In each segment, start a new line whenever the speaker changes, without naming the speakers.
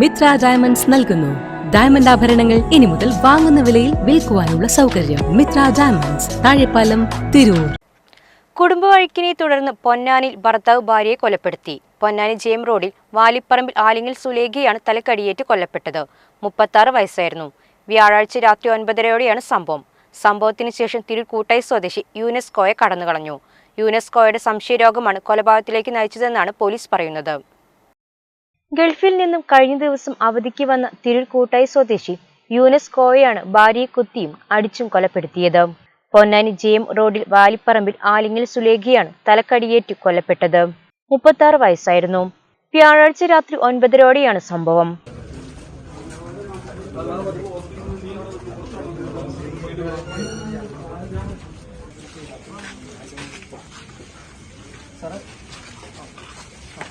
Mitra diamonds നൽകുന്നു. Diamond ആഭരണങ്ങൾ ഇനി മുതൽ വാങ്ങുന്ന വിലയിൽ വിൽക്കുവാനുള്ള സൗകര്യം മിത്ര ഡയമണ്ട്സ് താഴെപ്പാലം തിരൂർ.
കുടുംബവഴക്കിനെ തുടർന്ന് പൊന്നാനിൽ ഭർത്താവ് ഭാര്യയെ കൊലപ്പെടുത്തി. പൊന്നാനി ജെയിം റോഡിൽ വാലിപ്പറമ്പിൽ ആലിങ്ങൽ സുലേഖയാണ് തലക്കടിയേറ്റ് കൊല്ലപ്പെട്ടത്. മുപ്പത്താറ് വയസ്സായിരുന്നു. വ്യാഴാഴ്ച രാത്രി ഒൻപതരയോടെയാണ് സംഭവം. സംഭവത്തിന് ശേഷം തിരൂർ കൂട്ടായി സ്വദേശി യുനെസ്കോയെ കടന്നുകളഞ്ഞു. യുനെസ്കോയുടെ സംശയരോഗമാണ് കൊലപാതകത്തിലേക്ക് നയിച്ചതെന്നാണ് പോലീസ് പറയുന്നത്. ഗൾഫിൽ നിന്നും കഴിഞ്ഞ ദിവസം അവധിക്ക് വന്ന തിരൂർ കൂട്ടായി സ്വദേശി യുനെസ്കോയെയാണ് ഭാര്യയെ കുത്തിയും അടിച്ചും കൊലപ്പെടുത്തിയത്. പൊന്നാനി ജെ എം റോഡിൽ വാലിപ്പറമ്പിൽ ആലിങ്ങൽ സുലേഖയാണ് തലക്കടിയേറ്റ് കൊല്ലപ്പെട്ടത്. മുപ്പത്താറ് വയസ്സായിരുന്നു. വ്യാഴാഴ്ച രാത്രി ഒൻപതരോടെയാണ് സംഭവം.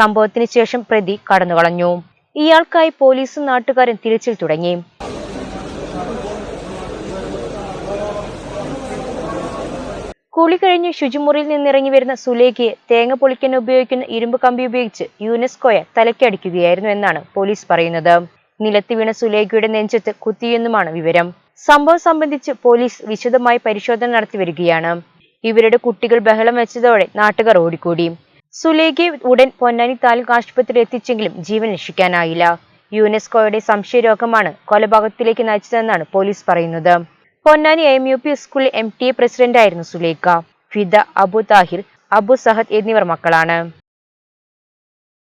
സംഭവത്തിന് ശേഷം പ്രതി കടന്നുകളഞ്ഞു. ഇയാൾക്കായി പോലീസും നാട്ടുകാരും തിരച്ചിൽ തുടങ്ങി. കുളി കഴിഞ്ഞ് ശുചിമുറിയിൽ നിന്നിറങ്ങി വരുന്ന സുലേഖയെ തേങ്ങ പൊളിക്കാൻ ഉപയോഗിക്കുന്ന ഇരുമ്പ് കമ്പി ഉപയോഗിച്ച് യുനെസ്കോയെ തലക്കടിക്കുകയായിരുന്നു എന്നാണ് പോലീസ് പറയുന്നത്. നിലത്ത് വീണ സുലേഖയുടെ നെഞ്ചത്ത് കുത്തിയെന്നുമാണ് വിവരം. സംഭവം സംബന്ധിച്ച് പോലീസ് വിശദമായി പരിശോധന നടത്തി വരികയാണ്. ഇവരുടെ കുട്ടികൾ ബഹളം വെച്ചതോടെ നാട്ടുകാർ ഓടിക്കൂടി. സുലേഖയെ ഉടൻ പൊന്നാനി താലൂക്ക് ആശുപത്രിയിൽ എത്തിച്ചെങ്കിലും ജീവൻ രക്ഷിക്കാനായില്ല. യുനെസ്കോയുടെ സംശയരോഗമാണ് കൊലപാതകത്തിലേക്ക് നയിച്ചതെന്നാണ് പോലീസ് പറയുന്നത്. Ponnani M U P school M T A പ്രസിഡന്റായിരുന്നു Sulekha. Fida Abu Thahir Abu Sahad എന്നിവർ മക്കളാണ്.